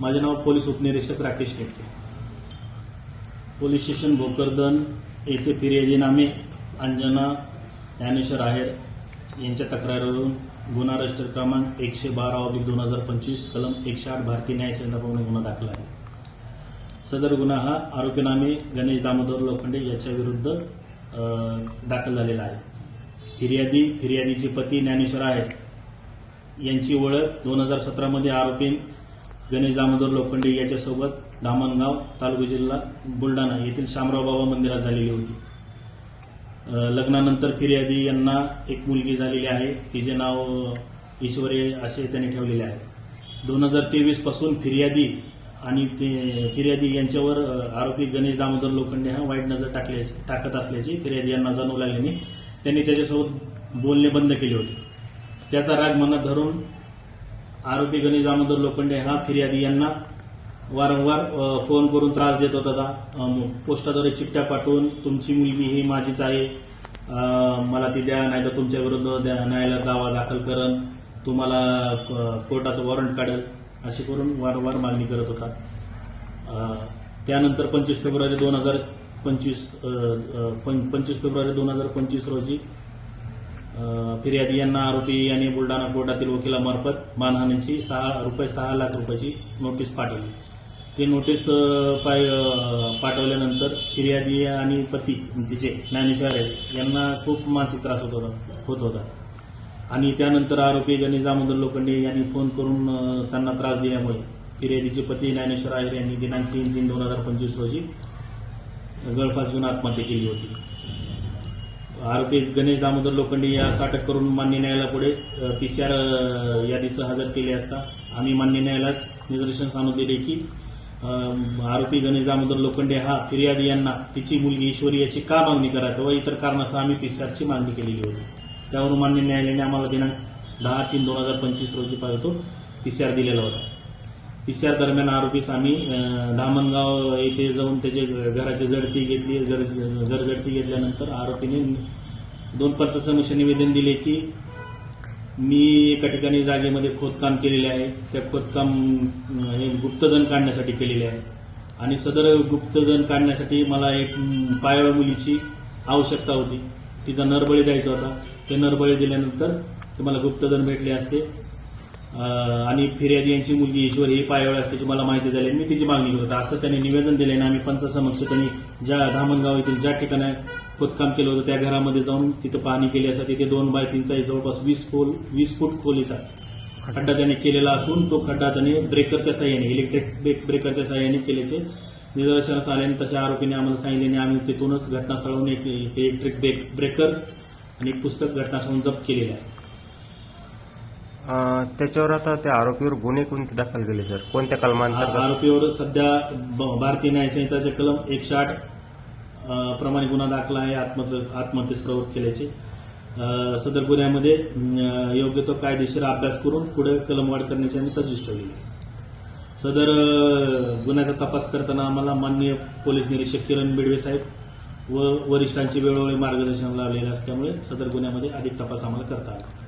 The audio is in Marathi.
माझे नाव पोलीस उपनिरीक्षक राकेश शेट्टे पोलीस स्टेशन भोकरदन येथे फिर्यादीनामे अंजना ज्ञानेश्वर आहेर यांच्या तक्रारीवरून गुन्हा रजिस्टर क्रमांक एकशे बारा ऑब्लिक दोन हजार पंचवीस कलम एकशे आठ भारतीय न्याय संहिताप्रमाणे गुन्हा दाखल आहे. सदर गुन्हा हा आरोपीनामे गणेश दामोदर लोखंडे याच्या विरुद्ध दाखल झालेला आहे. फिर्यादी फिर्यादीचे पती ज्ञानेश्वर आहेर यांची ओळख दोन हजार सतरामध्ये आरोपी गणेश दामोदर लोखंडे याच्यासोबत धामणगाव तालुका जिल्हा बुलढाणा येथील शामराव बाबा मंदिरात झालेली होती. लग्नानंतर फिर्यादी यांना एक मुलगी झालेली आहे. तिचे नाव ईश्वरे ईश्वरी असे त्यांनी ठेवलेले आहे. दोन हजार तेवीसपासून फिर्यादी आणि ते फिर्यादी यांच्यावर आरोपी गणेश दामोदर लोखंडे हा वाईट नजर टाकल्या टाकत असल्याची फिर्यादी यांना जाणवू लागल्याने त्यांनी त्याच्यासोबत बोलणे बंद केले होते. त्याचा राग मनात धरून आरोपी गणेश दामोदर लोखंडे हा फिर्यादी यांना वारंवार फोन करून त्रास देत होता. पोस्टाद्वारे चिठ्ठ्या पाठवून तुमची मुलगी ही माझीच आहे. मला ती द्या नाही तर तुमच्या विरुद्ध द्या न्यायालयात दावा दाखल करन तुम्हाला कोर्टाचं वॉरंट काढेल. अशी करून वारंवार मागणी करत होता. त्यानंतर पंचवीस फेब्रुवारी दोन हजार पंचवीस पंचवीस फेब्रुवारी दोन हजार पंचवीस रोजी फिर्यादी यांना आरोपी यांनी बुलढाणा कोर्टातील वकिलामार्फत मानहानीची सहा रुपये सहा लाख रुपयाची नोटीस पाठवली. ती नोटीस पाय पाठवल्यानंतर फिर्यादी आणि पती तिचे ज्ञानेश्वर यांना खूप मानसिक त्रास होत होता होत होता. आणि त्यानंतर आरोपी गणेश दामोदर लोखंडे यांनी फोन करून त्यांना त्रास दिल्यामुळे फिर्यादीचे पती ज्ञानेश्वर आहेर यांनी दिनांक तीन तीन दोन हजार पंचवीस रोजी गळफास घेऊन आत्महत्या केली होती. आरोपी गणेश दामोदर लोखंडे यास अटक करून मान्य न्यायालयापुढे पीसीआर यादीसह हजर केले असता आम्ही मान्य न्यायालयास निदर्शनास आणून दिले की आरोपी गणेश दामोदर लोखंडे हा फिर्यादी यांना तिची मुलगी ईश्वरी याची का मागणी करायचं व इतर कारणासह आम्ही पीसीआरची मागणी केलेली होती. त्यावरून मान्य न्यायालयाने आम्हाला दिनांक दहा तीन दोन हजार पंचवीस रोजी पाहतो पीसीआर दिलेला होता. पीसीआर दरम्यान आरोपीस आम्ही धामणगाव येथे जाऊन त्याचे घराची जडती घेतली घर घर जडती घेतल्यानंतर आरोपीने दोन पंचसमक्ष निवेदन दिले की मी एका ठिकाणी जागेमध्ये खोदकाम केलेले आहे. त्या खोदकाम हे गुप्तधन काढण्यासाठी केलेले आहे. आणि सदर गुप्तधन काढण्यासाठी मला एक पायाळ मुलीची आवश्यकता होती. तिचा नरबळी द्यायचा होता. ते नरबळी दिल्यानंतर तुम्हाला गुप्तधन भेटले असते. आणि फिर्यादी यांची मुलगी ईश्वर हे पायावळ असल्याची मला माहिती झाली मी तिची मागणी करतो असं त्यांनी निवेदन दिले आणि आम्ही पंचासमक्ष त्यांनी ज्या धामणगाव येथील ज्या ठिकाणी खोदकाम केलं होतं त्या घरामध्ये जाऊन तिथं पाहणी केली असता तिथे दोन बाय तीनचा जवळपास वीस खोल वीस फूट खोलीचा खड्डा त्याने केलेला असून तो खड्डा त्याने ब्रेकरच्या साह्याने इलेक्ट्रिक ब्रेक ब्रेकरच्या साह्याने केल्याचे निदर्शनास आल्याने तशा आरोपीने आम्हाला सांगितले आम्ही तिथूनच घटनास्थळाहून एक इलेक्ट्रिक ब्रेक ब्रेकर आणि एक पुस्तक घटनास्थळाहून जप्त केलेलं आहे. त्याच्यावर आता त्या आरोपीवर गुन्हे कोणते दाखल केले सर? कोणत्या कलमांतर्गत? आरोपीवर सध्या ब- भारतीय न्याय संहिताचे कलम एकशे आठ प्रमाणे गुन्हा दाखला आहे आत्महत्य आत्महत्येस प्रवृत्त केल्याचे. अ, सदर गुन्ह्यामध्ये योग्य तो कायदेशीर अभ्यास करून पुढे कलमवाढ करण्याची आम्ही तजवीज ठेवलेली आहे. सदर अ, गुन्ह्याचा तपास करताना आम्हाला माननीय पोलीस निरीक्षक किरण बिडवे साहेब व वरिष्ठांची वेळोवेळी मार्गदर्शन लावलेले असल्यामुळे सदर गुन्ह्यामध्ये अधिक तपास आम्हाला करता आला.